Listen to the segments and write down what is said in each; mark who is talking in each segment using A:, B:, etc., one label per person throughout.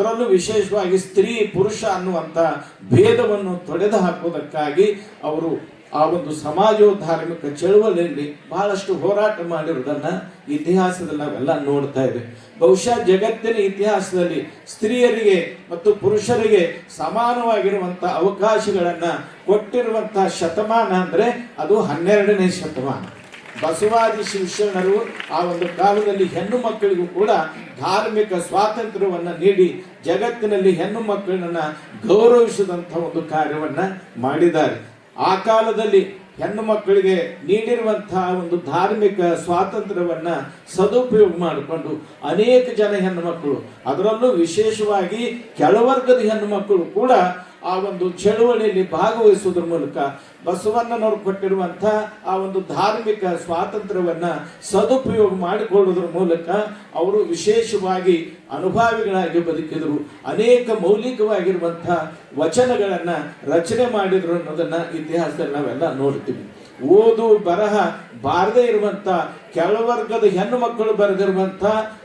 A: ಅದರಲ್ಲೂ ವಿಶೇಷವಾಗಿ ಸ್ತ್ರೀ ಪುರುಷ ಅನ್ನುವಂಥ ಭೇದವನ್ನು ತೊಡೆದು ಹಾಕುವುದಕ್ಕಾಗಿ ಅವರು ಆ ಒಂದು ಸಮಾಜೋಧಾರ್ಮಿಕ ಚಳುವಳಿಯಲ್ಲಿ ಬಹಳಷ್ಟು ಹೋರಾಟ ಮಾಡಿರುವುದನ್ನ ಇತಿಹಾಸದಲ್ಲಿ ನಾವೆಲ್ಲ ನೋಡ್ತಾ ಇದ್ದೇವೆ. ಬಹುಶಃ ಜಗತ್ತಿನ ಇತಿಹಾಸದಲ್ಲಿ ಸ್ತ್ರೀಯರಿಗೆ ಮತ್ತು ಪುರುಷರಿಗೆ ಸಮಾನವಾಗಿರುವಂತ ಅವಕಾಶಗಳನ್ನ ಕೊಟ್ಟಿರುವಂತಹ ಶತಮಾನ ಅಂದ್ರೆ ಅದು ಹನ್ನೆರಡನೇ ಶತಮಾನ. ಬಸವಾದಿ ಶಿಕ್ಷಣರು ಆ ಒಂದು ಕಾಲದಲ್ಲಿ ಹೆಣ್ಣು ಮಕ್ಕಳಿಗೂ ಕೂಡ ಧಾರ್ಮಿಕ ಸ್ವಾತಂತ್ರ್ಯವನ್ನು ನೀಡಿ ಜಗತ್ತಿನಲ್ಲಿ ಹೆಣ್ಣು ಮಕ್ಕಳನ್ನ ಗೌರವಿಸಿದಂಥ ಒಂದು ಕಾರ್ಯವನ್ನ ಮಾಡಿದ್ದಾರೆ. ಆ ಕಾಲದಲ್ಲಿ ಹೆಣ್ಣು ಮಕ್ಕಳಿಗೆ ನೀಡಿರುವಂತಹ ಒಂದು ಧಾರ್ಮಿಕ ಸ್ವಾತಂತ್ರ್ಯವನ್ನ ಸದುಪಯೋಗ ಮಾಡಿಕೊಂಡು ಅನೇಕ ಜನ ಹೆಣ್ಣು ಮಕ್ಕಳು, ಅದರಲ್ಲೂ ವಿಶೇಷವಾಗಿ ಕೆಳವರ್ಗದ ಹೆಣ್ಣು ಮಕ್ಕಳು ಕೂಡ ಆ ಒಂದು ಚಳುವಳಿಯಲ್ಲಿ ಭಾಗವಹಿಸುವುದರ ಮೂಲಕ ಬಸವಣ್ಣನವರು ಕೊಟ್ಟಿರುವಂತಹ ಆ ಒಂದು ಧಾರ್ಮಿಕ ಸ್ವಾತಂತ್ರ್ಯವನ್ನ ಸದುಪಯೋಗ ಮಾಡಿಕೊಳ್ಳುವುದರ ಮೂಲಕ ಅವರು ವಿಶೇಷವಾಗಿ ಅನುಭಾವಿಗಳಾಗಿ ಬದುಕಿದರು. ಅನೇಕ ಮೌಲಿಕವಾಗಿರುವಂತಹ ವಚನಗಳನ್ನ ರಚನೆ ಮಾಡಿದರು ಅನ್ನೋದನ್ನ ಇತಿಹಾಸದಲ್ಲಿ ನಾವೆಲ್ಲ ನೋಡ್ತೀವಿ. ಓದು, ಬರಹ ಬಾರದೇ ಇರುವಂತ ಕೆಳವರ್ಗದ ಹೆಣ್ಣು ಮಕ್ಕಳು ಬರೆದಿರುವಂತ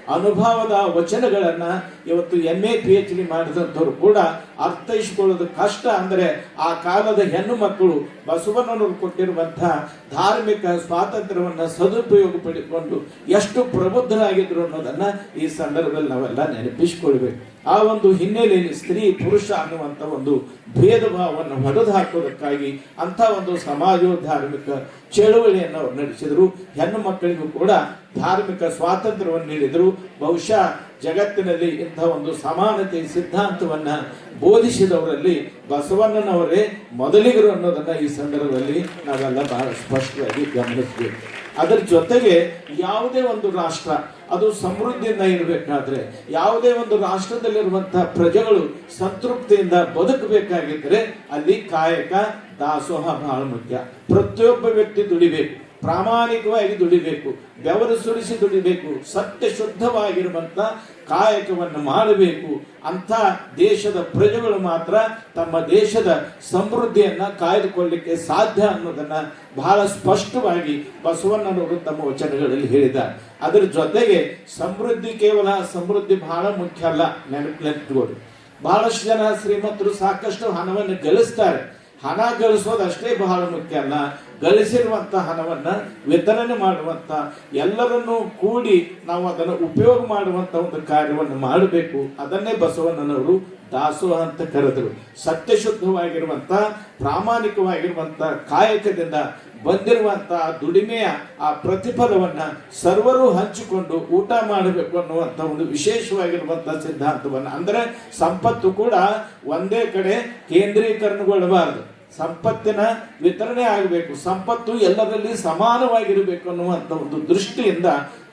A: ಅನುಭವದ ವಚನಗಳನ್ನ ಇವತ್ತು M A P H D ಮಾಡಿದಂಥವ್ರು ಕೂಡ ಅರ್ಥೈಸಿಕೊಳ್ಳೋದು ಕಷ್ಟ ಅಂದರೆ ಆ ಕಾಲದ ಹೆಣ್ಣು ಮಕ್ಕಳು ಬಸವಣ್ಣನವರು ಕೊಟ್ಟಿರುವಂತಹ ಧಾರ್ಮಿಕ ಸ್ವಾತಂತ್ರ್ಯವನ್ನ ಸದುಪಯೋಗ ಪಡಿಕೊಂಡು ಎಷ್ಟು ಪ್ರಬುದ್ಧರಾಗಿದ್ರು ಅನ್ನೋದನ್ನ ಈ ಸಂದರ್ಭದಲ್ಲಿ ನಾವೆಲ್ಲ ನೆನಪಿಸಿಕೊಳ್ಬೇಕು. ಆ ಒಂದು ಹಿನ್ನೆಲೆಯಲ್ಲಿ ಸ್ತ್ರೀ ಪುರುಷ ಅನ್ನುವಂಥ ಒಂದು ಭೇದ ಭಾವವನ್ನು ಹೊಡೆದು ಹಾಕೋದಕ್ಕಾಗಿ ಅಂತ ಒಂದು ಸಮಾಜ ಧಾರ್ಮಿಕ ಚಳುವಳಿಯನ್ನು ಅವರು ನಡೆಸಿದರು. ಹೆಣ್ಣು ಮಕ್ಕಳಿಗೂ ಕೂಡ ಧಾರ್ಮಿಕ ಸ್ವಾತಂತ್ರ್ಯವನ್ನು ನೀಡಿದರು. ಬಹುಶಃ ಜಗತ್ತಿನಲ್ಲಿ ಇಂಥ ಒಂದು ಸಮಾನತೆ ಸಿದ್ಧಾಂತವನ್ನ ಬೋಧಿಸಿದವರಲ್ಲಿ ಬಸವಣ್ಣನವರೇ ಮೊದಲಿಗರು ಅನ್ನೋದನ್ನ ಈ ಸಂದರ್ಭದಲ್ಲಿ ನಾವೆಲ್ಲ ಬಹಳ ಸ್ಪಷ್ಟವಾಗಿ ಗಮನಿಸಬೇಕು. ಅದರ ಜೊತೆಗೆ ಯಾವುದೇ ಒಂದು ರಾಷ್ಟ್ರ, ಅದು ಸಮೃದ್ಧಿಯಿಂದ ಇರಬೇಕಾದ್ರೆ ಯಾವುದೇ ಒಂದು ರಾಷ್ಟ್ರದಲ್ಲಿರುವಂತಹ ಪ್ರಜೆಗಳು ಸಂತೃಪ್ತಿಯಿಂದ ಬದುಕಬೇಕಾಗಿದ್ರೆ ಅಲ್ಲಿ ಕಾಯಕ ದಾಸೋಹ ಬಹಳ ಮುಖ್ಯ. ಪ್ರತಿಯೊಬ್ಬ ವ್ಯಕ್ತಿ ದುಡಿಬೇಕು. ಪ್ರಾಮಾಣಿಕವಾಗಿ ದುಡಿಬೇಕು, ಬೆವರು ಸುರಿಸಿ ದುಡಿಬೇಕು, ಸತ್ಯ ಶುದ್ಧವಾಗಿರುವಂತ ಕಾಯಕವನ್ನು ಮಾಡಬೇಕು. ಅಂತ ದೇಶದ ಪ್ರಜೆಗಳು ಮಾತ್ರ ತಮ್ಮ ದೇಶದ ಸಮೃದ್ಧಿಯನ್ನ ಕಾಯ್ದುಕೊಳ್ಳಲಿಕ್ಕೆ ಸಾಧ್ಯ ಅನ್ನೋದನ್ನ ಬಹಳ ಸ್ಪಷ್ಟವಾಗಿ ಬಸವಣ್ಣನವರು ತಮ್ಮ ವಚನಗಳಲ್ಲಿ ಹೇಳಿದ ಅದರ ಜೊತೆಗೆ ಸಮೃದ್ಧಿ ಕೇವಲ ಸಮೃದ್ಧಿ ಬಹಳ ಮುಖ್ಯ ಅಲ್ಲ ನೆನಪಿಟ್ಕೊಳ್ಳಿ ಬಹಳಷ್ಟು ಜನ ಶ್ರೀಮಂತರು ಸಾಕಷ್ಟು ಹಣವನ್ನು ಗಳಿಸ್ತಾರೆ. ಹಣ ಗಳಿಸೋದು ಅಷ್ಟೇ ಬಹಳ ಮುಖ್ಯ ಅಲ್ಲ. ಗಳಿಸಿರುವಂತ ಹಣವನ್ನ ವಿತರಣೆ ಮಾಡುವಂತ ಎಲ್ಲರನ್ನೂ ಕೂಡಿ ನಾವು ಅದನ್ನು ಉಪಯೋಗ ಮಾಡುವಂತ ಒಂದು ಕಾರ್ಯವನ್ನು ಮಾಡಬೇಕು. ಅದನ್ನೇ ಬಸವಣ್ಣನವರು ದಾಸೋಹ ಅಂತ ಕರೆದರು. ಸತ್ಯಶುದ್ಧವಾಗಿರುವಂತ, ಪ್ರಾಮಾಣಿಕವಾಗಿರುವಂತ, ಕಾಯಕದಿಂದ ಬಂದಿರುವಂತ ದುಡಿಮೆಯ ಆ ಪ್ರತಿಫಲವನ್ನ ಸರ್ವರು ಹಂಚಿಕೊಂಡು ಊಟ ಮಾಡಬೇಕು ಅನ್ನುವಂತ ಒಂದು ವಿಶೇಷವಾಗಿರುವಂತ ಸಿದ್ಧಾಂತವನ್ನ. ಅಂದ್ರೆ ಸಂಪತ್ತು ಕೂಡ ಒಂದೇ ಕಡೆ ಕೇಂದ್ರೀಕರಣಗೊಳ್ಳಬಾರದು. ಸಂಪತ್ತಿನ ವಿತರಣೆ ಆಗಬೇಕು. ಸಂಪತ್ತು ಎಲ್ಲರಲ್ಲಿ ಸಮಾನವಾಗಿರಬೇಕು ಅನ್ನುವಂಥ ಒಂದು ದೃಷ್ಟಿಯಿಂದ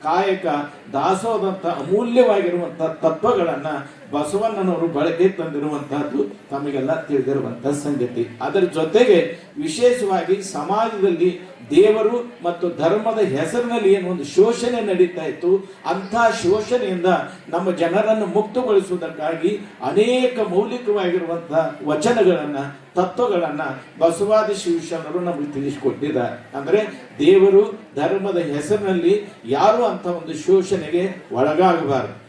A: ಕಾಯಕ ದಾಸೋದಂತ ಅಮೂಲ್ಯವಾಗಿರುವಂತ ತತ್ವಗಳನ್ನ ಬಸವಣ್ಣನವರು ಬಳಕೆ ತಂದಿರುವಂತಹದ್ದು ತಮಗೆಲ್ಲ ತಿಳಿದಿರುವಂತಹ ಸಂಗತಿ. ಅದರ ಜೊತೆಗೆ ವಿಶೇಷವಾಗಿ ಸಮಾಜದಲ್ಲಿ ದೇವರು ಮತ್ತು ಧರ್ಮದ ಹೆಸರಿನಲ್ಲಿ ಏನು ಒಂದು ಶೋಷಣೆ ನಡೀತಾ ಇತ್ತು. ಅಂತಹ ಶೋಷಣೆಯಿಂದ ನಮ್ಮ ಜನರನ್ನು ಮುಕ್ತಗೊಳಿಸುವುದಕ್ಕಾಗಿ ಅನೇಕ ಮೌಲಿಕವಾಗಿರುವಂತಹ ವಚನಗಳನ್ನ, ತತ್ವಗಳನ್ನ ಬಸವಾದಿ ಶಿವಶರಣರು ನಮಗೆ ತಿಳಿಸಿಕೊಟ್ಟಿದ್ದಾರೆ. ಅಂದ್ರೆ ದೇವರು ಧರ್ಮದ ಹೆಸರಿನಲ್ಲಿ ಯಾರು ಅಂತ ಒಂದು ಶೋಷಣೆಗೆ ಒಳಗಾಗಬಾರದು.